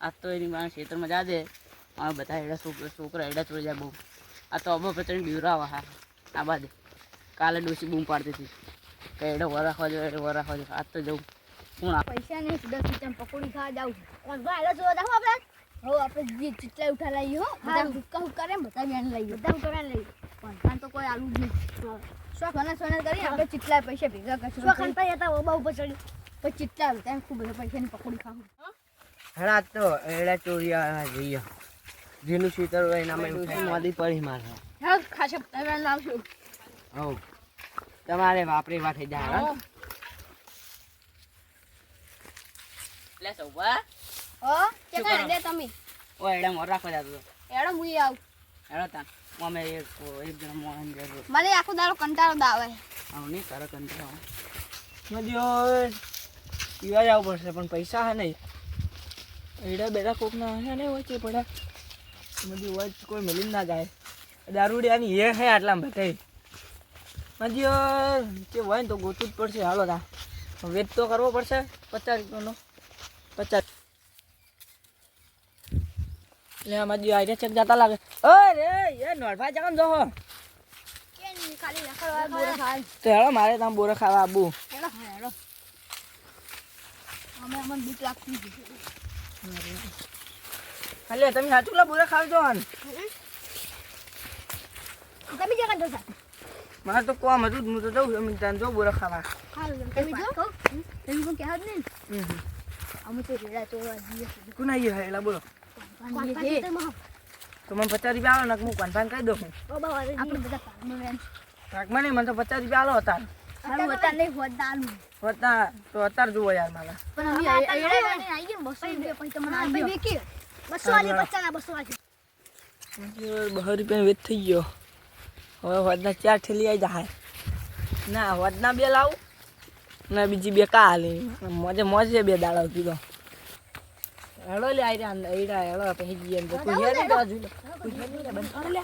આ તો એની મારા ક્ષેત્રમાં જાજે. મારા બધા એડા છોકરા છોકરા એડા ચોરી જાય બહુ. આ તો અબો પતરી બીવરાવા હા. આ બાદ કાલે ડોસી બૂમ પાડતી હતી. કે એડો વરાખો જો એડો વરાખો જો. આજ તો જવું. કોણ પૈસા નહીં દસ રૂપિયા પકોડી ખાવા જાવ કોણ ભાઈ એલો જોવા જાવ આપણે. હો આપણે જે ચીટલા ઉઠા લઈએ હો. બધા હુક્કા હુક્કા રે બધા બેન લઈએ. બધા હુક્કા લઈએ. પણ તો કોઈ આલુ જ નહીં શોખ અને સોના કરી આપણે ચીટલા પૈસા ભેગા કરશું. શોખ અને પૈસા હતા ઓબા ઉપર ચડી પછી ચીટલા ત્યાં ખૂબ બધા પૈસાની પકોડી ખાવું. હણા તો એડા ચોરિયા જઈએ. જેનું શીતળ હોય એનામાં ડોસી મોદી પડી મારે. બેન લાવશું. હવ. તમારે વાપરી વાઠી જાય લે સૌવા. હો કે શું દે તમે. ઓ એડા મોર રાખવા જતો એડો મુઈ આવ. એડા તા. મમે એક એક જણ મોહન જરૂર મને આખો દારો કંટાળો દાવે આવ. નહીં કરે કંટાળો મજો પીવા જવું પડશે પણ પૈસા હે નહીં. એડા બેડા કોકના હે ને વચ્ચે પડ્યા મજી વચ કોઈ મળી ના જાય દારૂડિયાની એ હે આટલા બતાવી મજી કે હોય ને તો ગોતું જ પડશે. હાલો તા. વેચ તો કરવો પડશે. પચાસ રૂપિયાનો. પચાસ. લે મજી આઈડિયા ચેક જતા લાગે. અરે એ જો હો રખડવા બોરા ખાય તો હેડો મારે ત્યાં બોરા ખાવા આબુ. ખાલી તમે સાચું લા બોરા ખાવજો ને તમે જગા દો સા મારે તો કોમ હતું જ, હું તો જઉં અમે ત્યાં જો બોરા ખાવા. તમે જો તમે પણ કહેવા જ નહીં હમ. અમે તો રેડા ચોરવા જઈએ કોના આવીએ હેલા બોલો. આપણે તો મને પચાસ રૂપિયા આલો ને હું કોન્ફાન કહી દઉં. બધા કામમાં વેન શાકમાં નહીં મને તો પચાસ રૂપિયા આવો હતા. હારું હતા નહીં હોત દાલુ તો અત્યારે જુઓ યાર મારા. પણ અમે એડા વેને 200 રૂપિયા પછી તમને આવી ગયો. 200 વાળી 50 ના 200 વાળી બસો રૂપિયા વેચ થઈ ગયો. હવે હોદના ચાર ઠેલી આવી જાય ના હોદના બે લાવું. ના બીજી બે કા હાલી. મોજે મોજ બે દાડા કીધો હેડો લે આવી રહ્યા એડા હેડો પછી કોઈ કોઈ બંધ કર લે.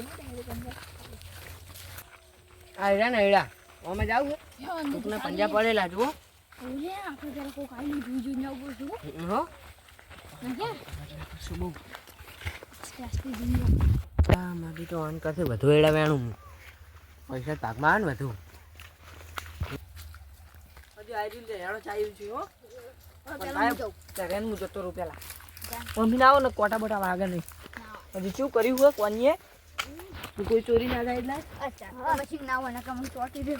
આ એડા ને એડા અમે જાવ છે પંજા પડેલા જુઓ. છું? મારી તો ઓન કરશે વધુ એડા વેણું. પૈસા તાકમાં આવે ને વધુ. હજી આવી રીતે હેડો ચાલ્યું છે હો. હું જતો રહું મમ્મી ના આવો ને કોટા બોટા વાગે નહીં. હજી શું કર્યું હોય કોનીએ? કોઈ ચોરી ના થાય એટલે? અચ્છા પછી ના હોય ને કમ ચોટી દે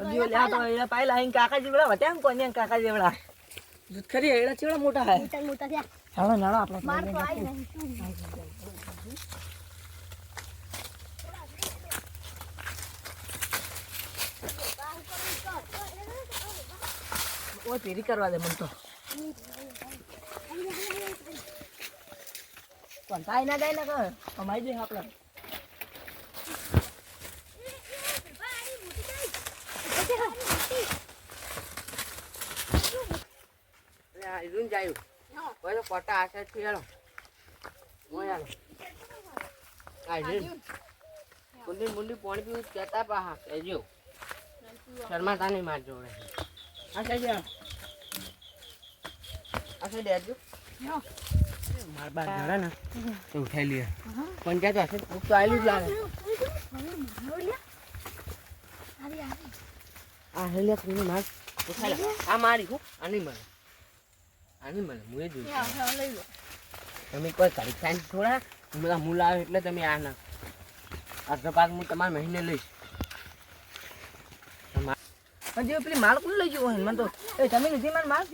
હજી ઓલે આ તો એડા પાયલા અહીં કાકા જેવડા વટ્યા ને કોનીએ કાકા જેવડા દૂધ ખરી એડા ચેવડા મોટા હે? નહીં ઓય પેરી કરવા દે મને તો. પણ કાંઈ ના જાય ને કર કમાઈ દે આપણે આ ઇરુન જાયું ઓય તો કોટા આશે થી હેડો ઓય હાલો આ ઇરુન મુંડી મુંડી પાણી પીવું કહેતા પાહા કહેજો શર્માતા નહીં માર જોડે આ જાઓ આ સાઈડ બાર જરા ને. તો ઉઠાઈ લઈએ પંચાયત હશે? તો આવેલું જ લાગે. આ હેલે તમને માર. ઉઠાઈ આ મારી હો. આ નહીં મળે. આ હું એ જોઈશ તમે કોઈ ખાઈને થોડા બધા મૂળ આવે એટલે તમે આ ના. અડધો પાક હું તમારા મહિને લઈશ. હજી પેલી માલ કોણ લઈ ગયો મને તો એ તમે લીધી મારી માલ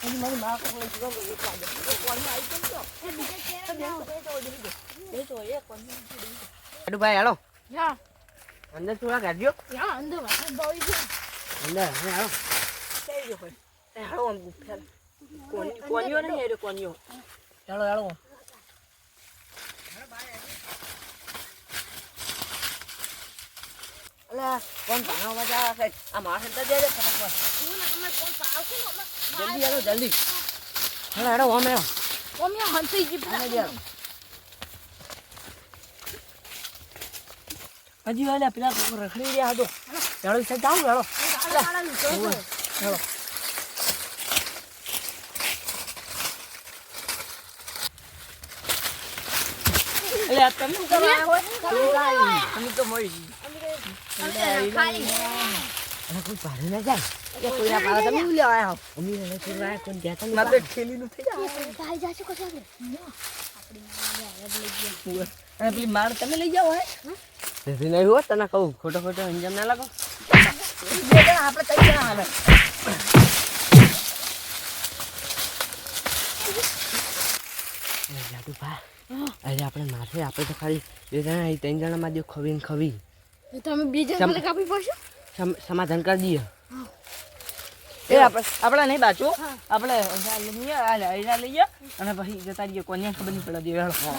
હજી મારી માલ કોણ લઈ ગયો એ કાઢો. એ કોની આવી કેમ છો? ભાઈ હાલો અંદર થોડા કાઢજો અંદર હવે હાલો કઈ ગયો ભાઈ એ હાલો આમ ફેર કોની કોનીઓ નહીં હેડ્યો કોનીઓ હાલો હાલો અલા કોણ ભાણો મજા આવે આ માણસ તો જઈ ફટાફટ. જલ્દી હાલો જલ્દી. હાલો હેડો ઓમ હેડો. હજી વાલે પેલા રખડી રહ્યા હતો હેડો સાહેબ જાઉં હેડો. મારે તો ઠેલીનું થઈ જાય. અને પેલી માર તમે લઈ જાઓ હે નહીં હો તને કહું ખોટો ખોટો અંજામ ના લાગો જણા આપણે ત્રણ જણા અરે આપણે મારશે, આપણે તો ખાલી જણા, ત્રણ જણામાં જો ખવી ને ખવી તમે બીજા ભલે કાપી પડશે? સમાધાન કરી દઈએ. એ આપણે નહીં બાચું. આપણે લઈએ આ લઈએ અને પછી જતા રહીએ. કોને ખબર નહીં પડે દે હેડો.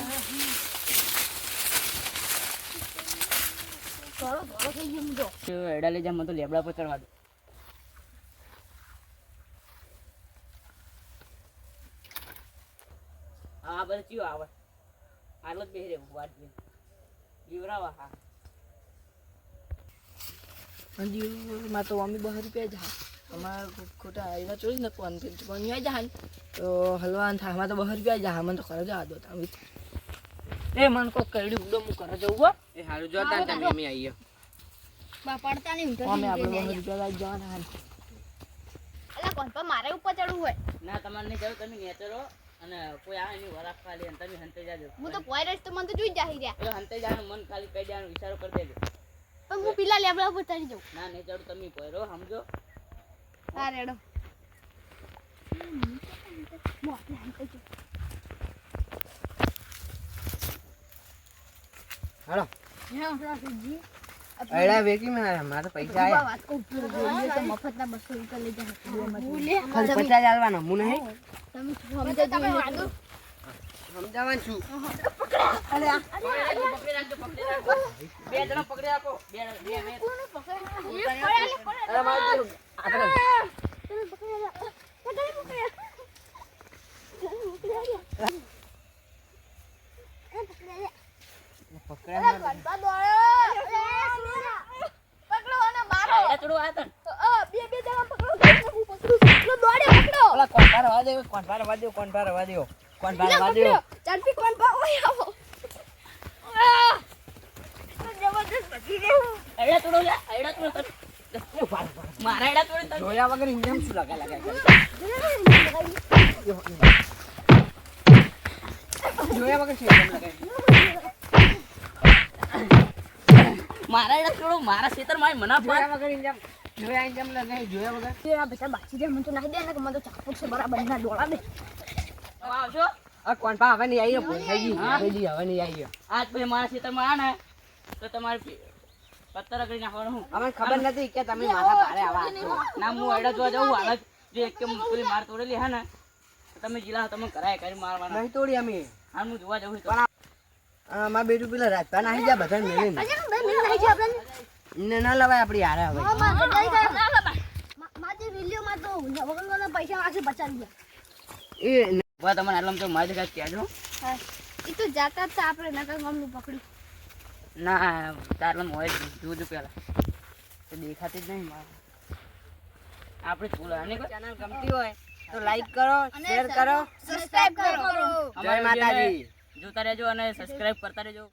ધોળો ધોળો થઈ ગયો મુજો એડા લઈ જાય મને તો લેબડા પર ચડવા દો. હા બધે આવે. આટલો જ બેહી રહેવું વાત. જીવરાવા હા. હજી માં તો અમે બહાર રૂપિયા જા અમારા ખોટા એના ચોરી નકો અંતે પણ આવી જા તો હલવાન થાય અમારે તો બહાર રૂપિયા જા મને તો ખરા જા દો તમે એ મને કોઈ કઈડી ઉડો હું કરે જવું હો. એ હારું જોતા તમે અમે આવીએ બા પડતા નહીં ઊંધો અમે આપણે બહાર જાય. રૂપિયા જવાના હાલ અલા કોણ પણ મારે ઉપર ચડવું હોય. ના તમારે નહીં જવું તમે નેચરો અને કોઈ આવે નહીં વરાફ ખાલી અને તમે હંતે જાજો. હું તો કોઈ રહીશ તો મને તો જોઈ જ જાહી રહ્યા. હંતે જાનું મન ખાલી કહી દેવાનું ઈશારો કરી દેજો. પણ હું પેલા લેબડા ઉપર ચડી જાઉં ના નહીં ચડું તમે પહેરો સમજો હા રેડો હાલો હા, હા, જી. મારા પૈસા ઊભા વાત કહું. જોઈએ તો બસો રૂપિયા લઈ જાય. હું લે. ખાલી પચાસ આલવાનો હું નહીં તમે સમજો તમે વાંધો. સમજાવવાનું છું. અરે આ- પકડી રાખજો પકડી રાખજો. બે જણા પકડી રાખો. બે બે બે. કોને પકડી. અરે મારે કોણ ભાર વાદ્યો કોણ ભાર વાદ્યો કોણ રવા દે કોણ દે પકડ્યો. ચાલપી કોણ ઓય આવો. જબરદસ્ત પકડી ગયું. એડા થોડું લે એડા થોડું મારા એડા થોડું તન. જોયા વગર ઇન્જમ શું લગા લગા જોયા વગર લગાય. મારા એડા થોડું મારા ખેતર મારી મના જોયા વગર ઇન્જમ જોયા ઇન્જમ લગાય જોયા વગર. આ બેટા બાકી દે મને તો નાખી દે ને મને તો ચાપુક છે બરાબર ના ડોળા દે. આવશો આ કોણ પા હવે નહીં આવી ભૂલ ગઈ થઈ ગઈ હવે નહીં આવી આજ પછી મારા ખેતરમાં આ ને તો તમારે પત્તર કરી નાખવાનું હું. અમને ખબર નથી કે તમે માથા ભારે આવા ના હું એડા જોવા જાઉં હાલ. જ એક કે પેલી માર તોડેલી હે ને? તમે જીલા તમે કરાય કરી મારવાના. નહીં તોડી અમે. હાલ હું જોવા જાઉં છું પણ મારા બેટું પેલા રાજપાન આવી જા બધા મેળીને ને. ના લવાય આપડી હારે હવે. માજી વિડિયો માં તો વગરના પૈસા આજે બચાવી ગયા. એ વા તમને આટલા તો મારી દેખાય કહેજો. હા. એ તો જાતા જ આપણે નકર ગમનું પકડ્યું. ના તારલમ હોય જોજો પેલા તો દેખાતી જ નહીં મારે. આપણે બોલા અને ચેનલ ગમતી હોય તો લાઈક કરો શેર કરો. સબસ્ક્રાઇબ કરો. અમારી માતાજી. જોતા રહેજો અને સબસ્ક્રાઇબ કરતા રહેજો.